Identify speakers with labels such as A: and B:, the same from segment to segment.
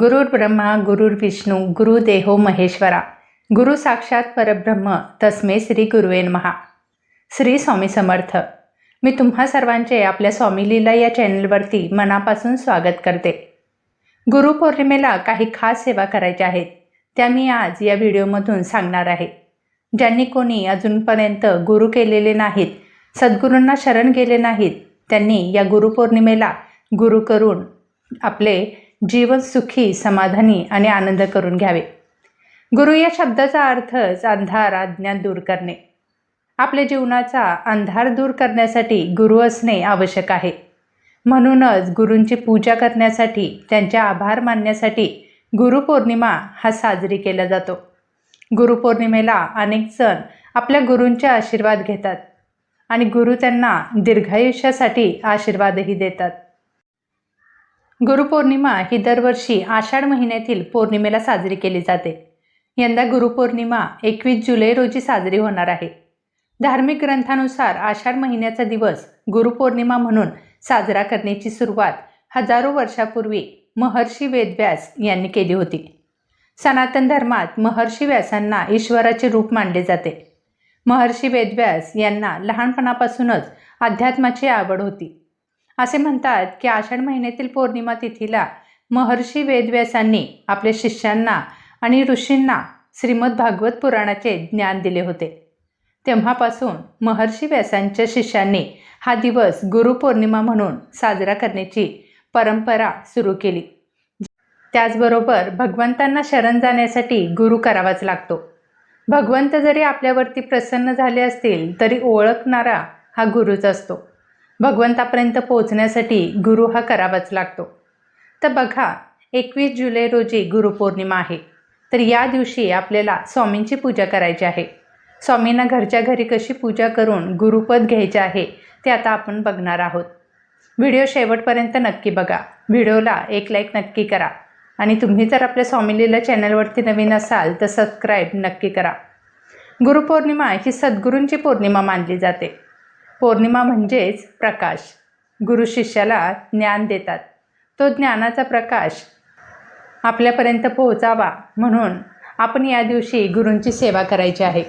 A: गुरुर् ब्रह्मा गुरुर्विष्णू गुरुदेहो महेश्वरा. गुरु साक्षात परब्रह्म तस्मे श्री गुरुवेन महा श्री स्वामी समर्थ. मी तुम्हा सर्वांचे आपल्या स्वामी लीला या चॅनलवरती मनापासून स्वागत करते. गुरुपौर्णिमेला काही खास सेवा करायच्या आहेत त्या मी आज या व्हिडिओमधून सांगणार आहे. ज्यांनी कोणी अजूनपर्यंत गुरु केलेले नाहीत सद्गुरूंना शरण गेले नाहीत त्यांनी या गुरुपौर्णिमेला गुरु करून आपले जीवन सुखी समाधानी आणि आनंद करून घ्यावे. गुरु या शब्दाचा अर्थच अंधार अज्ञान दूर करणे. आपल्या जीवनाचा अंधार दूर करण्यासाठी गुरु असणे आवश्यक आहे. म्हणूनच गुरूंची पूजा करण्यासाठी त्यांचे आभार मानण्यासाठी गुरुपौर्णिमा हा साजरी केला जातो. गुरुपौर्णिमेला अनेक जण आपल्या गुरूंचे आशीर्वाद घेतात आणि गुरु त्यांना दीर्घायुष्यासाठी आशीर्वादही देतात. गुरुपौर्णिमा ही दरवर्षी आषाढ महिन्यातील पौर्णिमेला साजरी केली जाते. यंदा गुरुपौर्णिमा एकवीस जुलै रोजी साजरी होणार आहे. धार्मिक ग्रंथानुसार आषाढ महिन्याचा दिवस गुरुपौर्णिमा म्हणून साजरा करण्याची सुरुवात हजारो वर्षापूर्वी महर्षी वेदव्यास यांनी केली होती. सनातन धर्मात महर्षी व्यासांना ईश्वराचे रूप मानले जाते. महर्षी वेदव्यास यांना लहानपणापासूनच अध्यात्माची आवड होती. असे म्हणतात की आषाढ महिन्यातील पौर्णिमा तिथीला महर्षी वेदव्यासांनी आपल्या शिष्यांना आणि ऋषींना श्रीमद भागवत पुराणाचे ज्ञान दिले होते. तेव्हापासून महर्षी व्यासांच्या शिष्यांनी हा दिवस गुरुपौर्णिमा म्हणून साजरा करण्याची परंपरा सुरू केली. त्याचबरोबर भगवंतांना शरण जाण्यासाठी गुरु करावाच लागतो. भगवंत जरी आपल्यावरती प्रसन्न झाले असतील तरी ओळखणारा हा गुरुच असतो. भगवंतापर्यंत पोहोचण्यासाठी गुरु हा करावाच लागतो. तर बघा एकवीस जुलै रोजी गुरुपौर्णिमा आहे. तर या दिवशी आपल्याला स्वामींची पूजा करायची आहे. स्वामींना घरच्या घरी कशी पूजा करून गुरुपद घ्यायचे आहे ते आता आपण बघणार आहोत. व्हिडिओ शेवटपर्यंत नक्की बघा. व्हिडिओला एक लाईक नक्की करा. आणि तुम्ही जर आपल्या स्वामीलीला चॅनलवरती नवीन असाल तर सबस्क्राईब नक्की करा. गुरुपौर्णिमा ही सद्गुरूंची पौर्णिमा मानली जाते. पौर्णिमा म्हणजेच प्रकाश. गुरु शिष्याला ज्ञान देतात. तो ज्ञानाचा प्रकाश आपल्यापर्यंत पोहोचावा म्हणून आपण या दिवशी गुरूंची सेवा करायची आहे.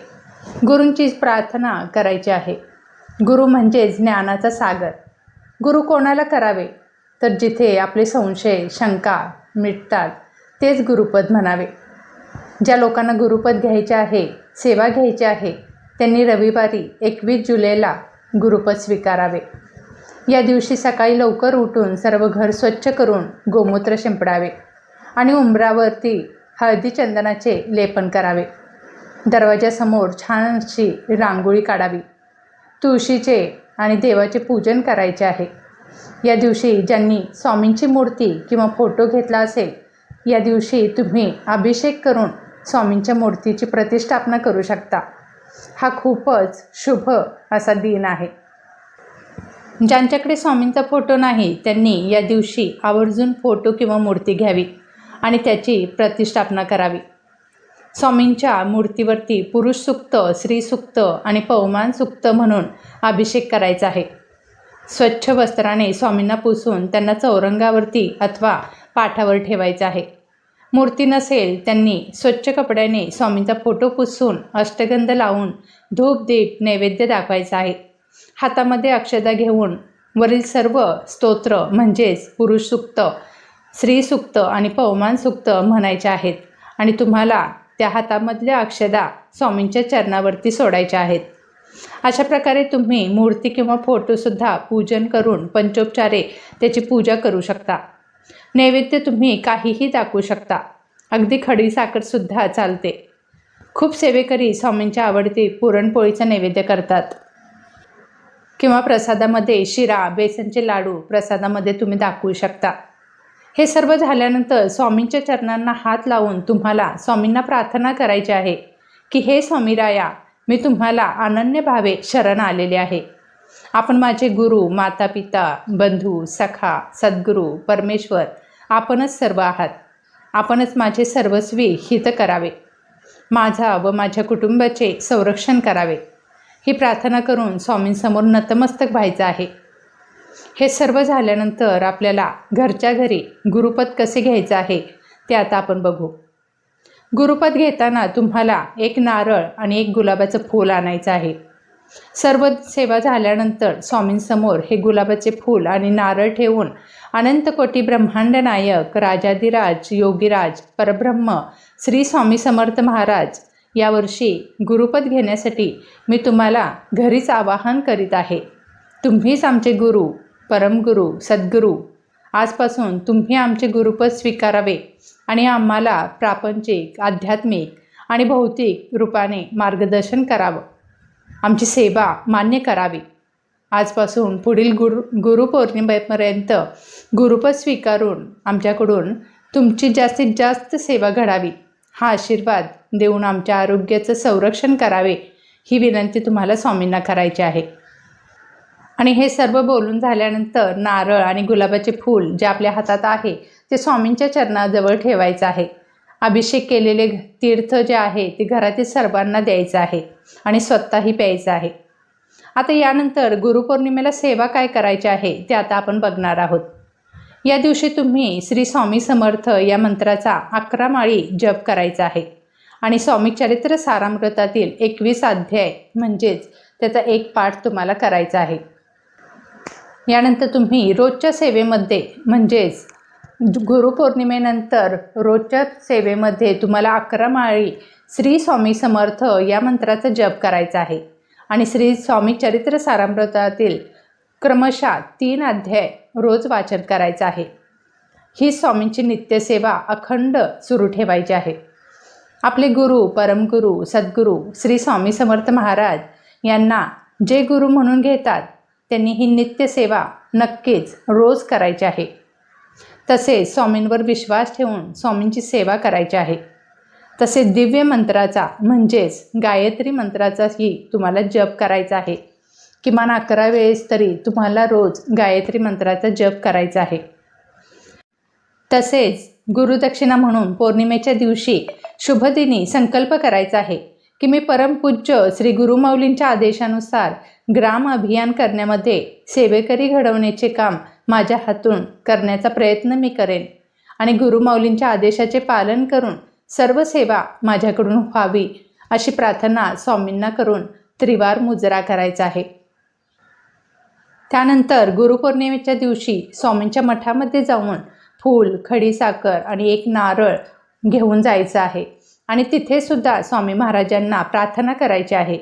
A: गुरूंची प्रार्थना करायची आहे. गुरु म्हणजेच ज्ञानाचा सागर. गुरु कोणाला करावे? तर जिथे आपले संशय शंका मिटतात तेच गुरुपद म्हणावे. ज्या लोकांना गुरुपद घ्यायचे आहे सेवा घ्यायची आहे त्यांनी रविवारी एकवीस जुलैला गुरुपद स्वीकारावे. या दिवशी सकाळी लवकर उठून सर्व घर स्वच्छ करून गोमूत्र शिंपडावे आणि उंबरावरती हळदी चंदनाचे लेपन करावे. दरवाजासमोर छान अशी रांगोळी काढावी. तुळशीचे आणि देवाचे पूजन करायचे आहे. या दिवशी ज्यांनी स्वामींची मूर्ती किंवा फोटो घेतला असेल या दिवशी तुम्ही अभिषेक करून स्वामींच्या मूर्तीची प्रतिष्ठापना करू शकता. हा खूपच शुभ असा दिन आहे. ज्यांच्याकडे स्वामींचा फोटो नाही त्यांनी या दिवशी आवर्जून फोटो किंवा मूर्ती घ्यावी आणि त्याची प्रतिष्ठापना करावी. स्वामींच्या मूर्तीवरती पुरुष सुक्त स्त्री सुक्त आणि पवमान सुक्त म्हणून अभिषेक करायचा आहे. स्वच्छ वस्त्राने स्वामींना पुसून त्यांना चौरंगावरती अथवा पाठावर ठेवायचं आहे. मूर्ती नसेल त्यांनी स्वच्छ कपड्याने स्वामींचा फोटो पुसून अष्टगंध लावून धूप दीप नैवेद्य दाखवायचा आहे. हातामध्ये अक्षदा घेऊन वरील सर्व स्तोत्र म्हणजेच पुरुष सुक्त स्त्री सुक्त आणि पवमान सुक्त म्हणायचे आहेत आणि तुम्हाला त्या हातामधल्या अक्षदा स्वामींच्या चरणावरती सोडायच्या आहेत. अशा प्रकारे तुम्ही मूर्ती किंवा फोटोसुद्धा पूजन करून पंचोपचारे त्याची पूजा करू शकता. नैवेद्य तुम्ही काहीही दाखवू शकता. अगदी खडी साखरसुद्धा चालते. खूप सेवेकरी स्वामींच्या आवडती पुरणपोळीचा नैवेद्य करतात. किंवा प्रसादामध्ये शिरा बेसनचे लाडू प्रसादामध्ये तुम्ही दाखवू शकता. हे सर्व झाल्यानंतर स्वामींच्या चरणांना हात लावून तुम्हाला स्वामींना प्रार्थना करायची आहे की हे स्वामीराया मी तुम्हाला अनन्य भावे शरण आलेले आहे. आपण माझे गुरु माता पिता बंधू सखा सद्गुरू परमेश्वर आपणच सर्व आहात. आपणच माझे सर्वस्वी हित करावे. माझा व माझ्या कुटुंबाचे संरक्षण करावे. ही प्रार्थना करून स्वामींसमोर नतमस्तक व्हायचं आहे. हे सर्व झाल्यानंतर आपल्याला घरच्या घरी गुरुपद कसे घ्यायचं आहे ते आता आपण बघू. गुरुपद घेताना तुम्हाला एक नारळ आणि एक गुलाबाचं फूल आणायचं आहे. सर्व सेवा झाल्यानंतर स्वामींसमोर हे गुलाबाचे फूल आणि नारळ ठेवून अनंतकोटी ब्रह्मांड नायक राजाधिराज योगीराज परब्रह्म श्री स्वामी समर्थ महाराज यावर्षी गुरुपद घेण्यासाठी मी तुम्हाला घरीच आवाहन करीत आहे. तुम्हीच आमचे गुरु परमगुरू सद्गुरू. आजपासून तुम्ही आमचे गुरुपद स्वीकारावे आणि आम्हाला प्रापंचिक आध्यात्मिक आणि भौतिक रूपाने मार्गदर्शन करावं. आमची सेवा मान्य करावी. आजपासून पुढील गुरु गुरुपौर्णिमेपर्यंत गुरुपद स्वीकारून आमच्याकडून तुमची जास्तीत जास्त सेवा घडावी. हा आशीर्वाद देऊन आमच्या आरोग्याचं संरक्षण करावे ही विनंती तुम्हाला स्वामींना करायची आहे. आणि हे सर्व बोलून झाल्यानंतर नारळ आणि गुलाबाचे फूल जे आपल्या हातात आहे ते स्वामींच्या चरणाजवळ ठेवायचं आहे. अभिषेक केलेले तीर्थ जे आहे ते घरातील सर्वांना द्यायचं आहे आणि स्वतःही प्यायचं आहे. आता यानंतर गुरुपौर्णिमेला सेवा काय करायची आहे ते आता आपण बघणार आहोत. या दिवशी तुम्ही श्री स्वामी समर्थ या मंत्राचा अकरा माळी जप करायचा आहे. आणि स्वामी चरित्र सारामृतातील एकवीस अध्याय म्हणजेच त्याचा एक पाठ तुम्हाला करायचा आहे. यानंतर तुम्ही रोजच्या सेवेमध्ये म्हणजेच गुरुपौर्णिमेनंतर रोजच्या सेवेमध्ये तुम्हाला अकरा माळी श्री स्वामी समर्थ या मंत्राचा जप करायचा आहे. आणि श्री स्वामी चरित्र सारामृतातील क्रमशः तीन अध्याय रोज वाचन करायचं आहे. ही स्वामींची नित्यसेवा अखंड सुरू ठेवायची आहे. आपले गुरु परमगुरू सद्गुरू श्री स्वामी समर्थ महाराज यांना जे गुरु म्हणून घेतात त्यांनी ही नित्यसेवा नक्कीच रोज करायची आहे. तसेच स्वामींवर विश्वास ठेवून स्वामींची सेवा करायची आहे. तसेच दिव्य मंत्राचा म्हणजेच गायत्री मंत्राचाही तुम्हाला जप करायचा आहे. किमान अकरा वेळेस तरी तुम्हाला रोज गायत्री मंत्राचा जप करायचा आहे. तसेच गुरुदक्षिणा म्हणून पौर्णिमेच्या दिवशी शुभदिनी संकल्प करायचा आहे की मी परमपूज्य श्री गुरुमाऊलींच्या आदेशानुसार ग्राम अभियान करण्यामध्ये सेवेकरी घडवण्याचे काम माझ्या हातून करण्याचा प्रयत्न मी करेन आणि गुरुमाऊलींच्या आदेशाचे पालन करून सर्व सेवा माझ्याकडून व्हावी अशी प्रार्थना स्वामींना करून त्रिवार मुजरा करायचा आहे. त्यानंतर गुरुपौर्णिमेच्या दिवशी स्वामींच्या मठामध्ये जाऊन फूल खडीसाखर आणि एक नारळ घेऊन जायचं आहे आणि तिथे सुद्धा स्वामी महाराजांना प्रार्थना करायची आहे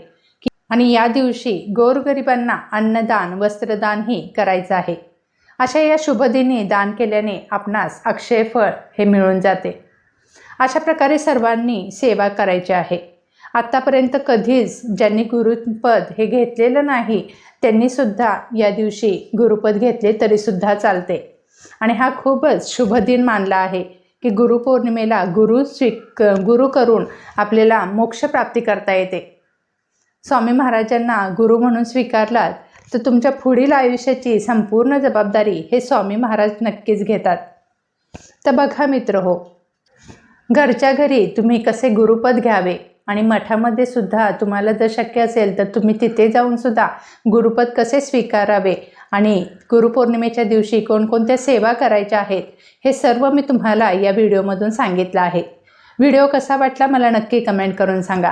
A: आणि या दिवशी गोरगरिबांना अन्नदान वस्त्रदानही करायचं आहे. अशा या शुभदिनी दान केल्याने आपणास अक्षय फळ हे मिळून जाते. अशा प्रकारे सर्वांनी सेवा करायची आहे. आत्तापर्यंत कधीच ज्यांनी गुरुपद हे घेतलेलं नाही त्यांनीसुद्धा या दिवशी गुरुपद घेतले तरीसुद्धा चालते. आणि हा खूपच शुभ दिन मानला आहे की गुरुपौर्णिमेला गुरु स्वीक गुरु करून आपल्याला मोक्षप्राप्ती करता येते. स्वामी महाराजांना गुरु म्हणून स्वीकारलात तर तुमच्या पुढील आयुष्याची संपूर्ण जबाबदारी हे स्वामी महाराज नक्कीच घेतात. तर बघा मित्र हो घरच्या घरी तुम्ही कसे गुरुपद घ्यावे आणि मठामध्ये सुद्धा तुम्हाला जर शक्य असेल तर तुम्ही तिथे जाऊन सुद्धा गुरुपद कसे स्वीकारावे आणि गुरुपौर्णिमेच्या दिवशी कोणकोणत्या सेवा करायच्या आहेत हे सर्व मी तुम्हाला या व्हिडिओमधून सांगितलं आहे. व्हिडिओ कसा वाटला मला नक्की कमेंट करून सांगा.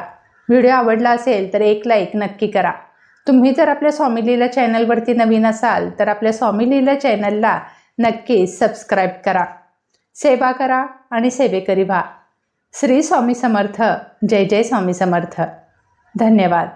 A: व्हिडिओ आवडला असेल तर एक लाईक नक्की करा. तुम्ही जर आपल्या स्वामी लीला चॅनलवरती नवीन असाल तर आपल्या स्वामी लीला चॅनलला नक्की सबस्क्राईब करा. सेवा करा आणि सेवेकरी व्हा. श्री स्वामी समर्थ. जय जय स्वामी समर्थ. धन्यवाद.